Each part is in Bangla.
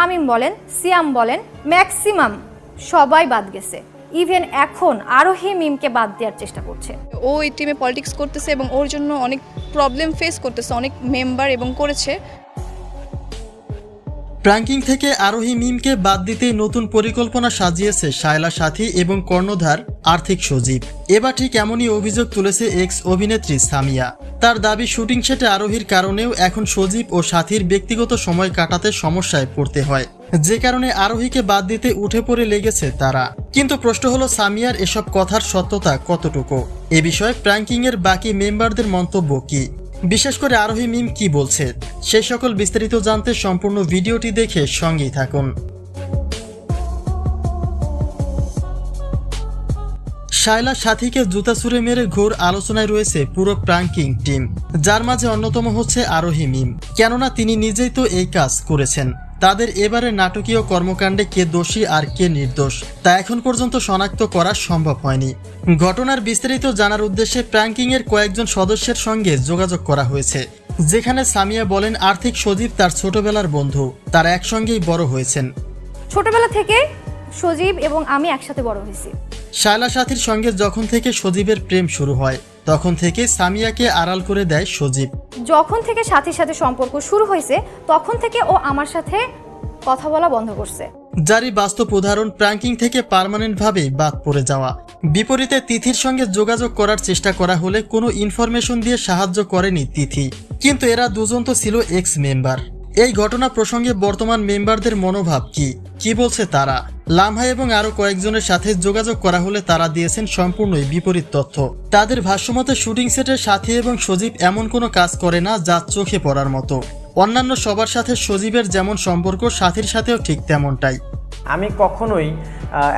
তামিম বলেন সিয়াম বলেন ম্যাক্সিমাম সবাই বাদ গেছে। ইভেন এখন আরোহী মিমকে বাদ দেওয়ার চেষ্টা করছে। ও এই টিমে পলিটিক্স করতেছে এবং ওর জন্য অনেক প্রবলেম ফেস করতেছে অনেক মেম্বার এবং করেছে। প্র্যাঙ্কিং থেকে আরোহী মিমকে বাদ দিতেই নতুন পরিকল্পনা সাজিয়েছে শায়লা সাথী এবং কর্ণধার আর্থিক সজীব। এবার ঠিক এমনই অভিযোগ তুলেছে এক্স অভিনেত্রী সামিয়া। তার দাবি শুটিং সেটে আরোহীর কারণেও এখন সজীব ও সাথীর ব্যক্তিগত সময় কাটাতে সমস্যায় পড়তে হয়। যে কারণে আরোহীকে বাদ দিতে উঠে পড়ে লেগেছে তারা। কিন্তু প্রশ্ন হলো, সামিয়ার এসব কথার সত্যতা কতটুকু? এ বিষয়ে প্র্যাঙ্কিং এর বাকি মেম্বারদের মন্তব্য কি? বিশেষ করে আরোহী মিম কি বলছে? সেই সকল বিস্তারিত জানতে সম্পূর্ণ ভিডিওটি দেখে সঙ্গেই থাকুন। শায়লা সাথীকে জুতা ছুঁড়ে মেরে ঘোর আলোচনায় রয়েছে পুরো প্রাঙ্কিং টিম। যার মাঝে অন্যতম হচ্ছে আরোহী মিম। কেননা তিনি নিজেই তো এই কাজ করেছেন। তাদের এবারে নাটকীয় কর্মকাণ্ডে কে দোষী আর কে নির্দোষ, তা এখন পর্যন্ত শনাক্ত করা সম্ভব হয়নি। ঘটনার বিস্তারিত জানার উদ্দেশ্যে প্র্যাঙ্কিং এর কয়েকজন সদস্যের সঙ্গে যোগাযোগ করা হয়েছে, যেখানে সামিয়া বলেন আর্থিক সজীব তার ছোটবেলার বন্ধু, তারা একসঙ্গেই বড় হয়েছেন। ছোটবেলা থেকে সজীব এবং আমি একসাথে বড় হয়েছি। শায়লা সাথীর সঙ্গে যখন থেকে সজীবের প্রেম শুরু হয় তখন থেকে সামিয়াকে আড়াল করে দেয় সজীব। যখন থেকে সাথীর সাথে সম্পর্ক শুরু হয়েছে তখন থেকে ও আমার সাথে কথা বলা বন্ধ করছে। যারই বাস্তব উদাহরণ প্র্যাঙ্কিং থেকে পার্মানেন্টভাবেই বাদ পড়ে যাওয়া। বিপরীতে তিথির সঙ্গে যোগাযোগ করার চেষ্টা করা হলে কোনো ইনফরমেশন দিয়ে সাহায্য করেনি তিথি। কিন্তু এরা দুজন তো ছিল এক্স মেম্বার এই ঘটনা প্রসঙ্গে বর্তমান মেম্বারদের মনোভাব কি? কি বলছে তারা? লামহা এবং আরও কয়েকজনের সাথে যোগাযোগ করা হলে তারা দিয়েছেন সম্পূর্ণই বিপরীত তথ্য। তাদের ভাষ্যমতে শুটিং সেটের সাথী এবং সজীব এমন কোনো কাজ করে না যা চোখে পড়ার মতো। অন্যান্য সবার সাথে সজীবের যেমন সম্পর্ক, সাথীর সাথেও ঠিক তেমনটাই। আমি কখনোই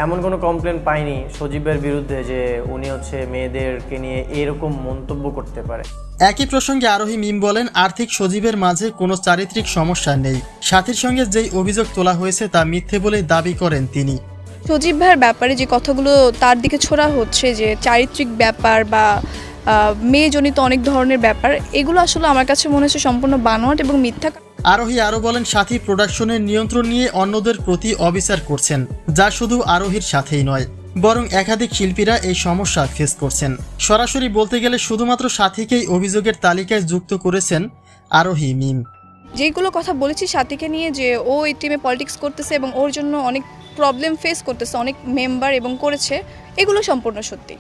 এমন কোনো কমপ্লেন পাইনি সজীবের বিরুদ্ধে যে উনি হচ্ছে মেয়েদেরকে নিয়ে এরকম মন্তব্য করতে পারে। একই প্রসঙ্গে আরোহী মিম বলেন আর্থিক সজীবের মাঝে কোনো চারিত্রিক সমস্যা নেই। সাথীর সঙ্গে যেই অভিযোগ তোলা হয়েছে তা মিথ্যে বলে দাবি করেন তিনি। সজীব ভাইয়ের ব্যাপারে যে কথাগুলো তার দিকে ছোড়া হচ্ছে যে চারিত্রিক ব্যাপার বা মেয়েজনিত অনেক ধরনের ব্যাপার এগুলো আসলে আমার কাছে মনে হচ্ছে সম্পূর্ণ বানোয়াট এবং মিথ্যা আরোহী আরও বলেন, সাথী প্রোডাকশনের নিয়ন্ত্রণ নিয়ে অন্যদের প্রতি অবিচার করছেন, যা শুধু আরোহীর সাথেই নয়, বরং একাধিক শিল্পীরা এই সমস্যা ফেস করছেন। সরাসরি বলতে গেলে শুধুমাত্র সাথীকেই অভিযোগের তালিকায় যুক্ত করেছেন আরোহী মিম। যেগুলো কথা বলেছি সাথীকে নিয়ে, যে ও এই টিমে পলিটিক্স করতেছে এবং ওর জন্য অনেক প্রবলেম ফেস করতেছে, অনেক মেম্বার এবং করেছে, এগুলো সম্পূর্ণ সত্যি।